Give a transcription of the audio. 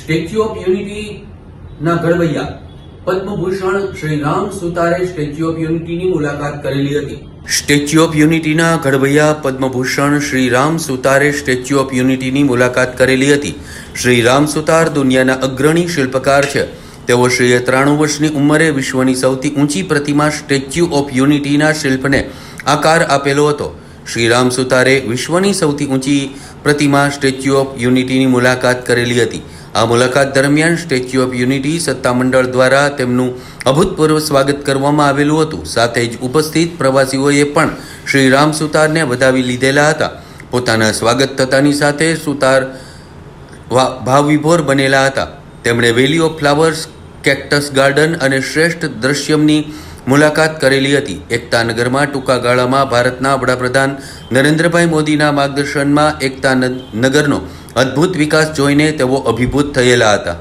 Statue of unity ના ઘડવૈયા પદ્મભૂષણ શ્રી રામ સુતારે સ્ટેચ્યુ ઓફ યુનિટીની મુલાકાત કરેલી હતી. સ્ટેચ્યુ ઓફ યુનિટીના ઘડવૈયા પદ્મભૂષણ શ્રી રામ સુતારે સ્ટેચ્યુ ઓફ યુનિટીની મુલાકાત કરેલી હતી. શ્રી રામ સુતાર દુનિયાના અગ્રણી શિલ્પકાર છે. તેઓ શ્રીએ ત્રાણું વર્ષની ઉંમરે વિશ્વની સૌથી ઊંચી પ્રતિમા સ્ટેચ્યુ ઓફ યુનિટીના શિલ્પને આકાર આપેલો હતો. શ્રી રામ સુતારે વિશ્વની સૌથી ઊંચી પ્રતિમા સ્ટેચ્યુ ઓફ યુનિટીની મુલાકાત કરેલી હતી. આ મુલાકાત દરમિયાન સ્ટેચ્યુ ઓફ યુનિટી સત્તામંડળ દ્વારા તેમનું અભૂતપૂર્વ સ્વાગત કરવામાં આવેલું હતું. સાથે જ ઉપસ્થિત પ્રવાસીઓએ પણ શ્રી રામ સુતારને વધાવી લીધેલા હતા. પોતાના સ્વાગત થતાની સાથે સુતાર ભાવવિભોર બનેલા હતા. તેમણે valley of flowers, cactus garden અને શ્રેષ્ઠ દ્રશ્યમની મુલાકાત કરેલી હતી. એકતા નગરમાં ટૂંકા ગાળામાં ભારતના વડાપ્રધાન નરેન્દ્રભાઈ મોદીના માર્ગદર્શનમાં એકતા નગરનો અદ્ભુત વિકાસ જોઈને તેઓ અભિભૂત થયેલા હતા.